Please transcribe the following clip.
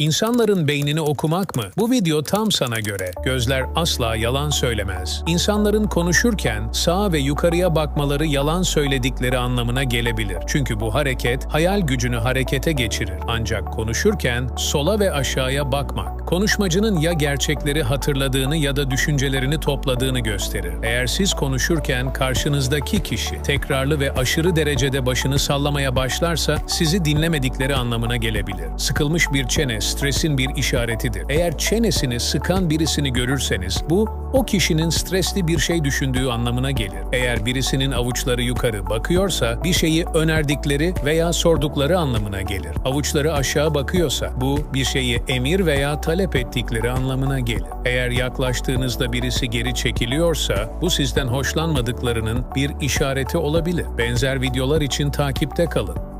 İnsanların beynini okumak mı? Bu video tam sana göre. Gözler asla yalan söylemez. İnsanların konuşurken sağa ve yukarıya bakmaları yalan söyledikleri anlamına gelebilir. Çünkü bu hareket hayal gücünü harekete geçirir. Ancak konuşurken sola ve aşağıya bakmak, konuşmacının ya gerçekleri hatırladığını ya da düşüncelerini topladığını gösterir. Eğer siz konuşurken karşınızdaki kişi tekrarlı ve aşırı derecede başını sallamaya başlarsa sizi dinlemedikleri anlamına gelebilir. Sıkılmış bir çene stresin bir işaretidir. Eğer çenesini sıkan birisini görürseniz bu o kişinin stresli bir şey düşündüğü anlamına gelir. Eğer birisinin avuçları yukarı bakıyorsa bir şeyi önerdikleri veya sordukları anlamına gelir. Avuçları aşağı bakıyorsa bu bir şeyi emir veya talep ettikleri anlamına gelir. Eğer yaklaştığınızda birisi geri çekiliyorsa bu sizden hoşlanmadıklarının bir işareti olabilir. Benzer videolar için takipte kalın.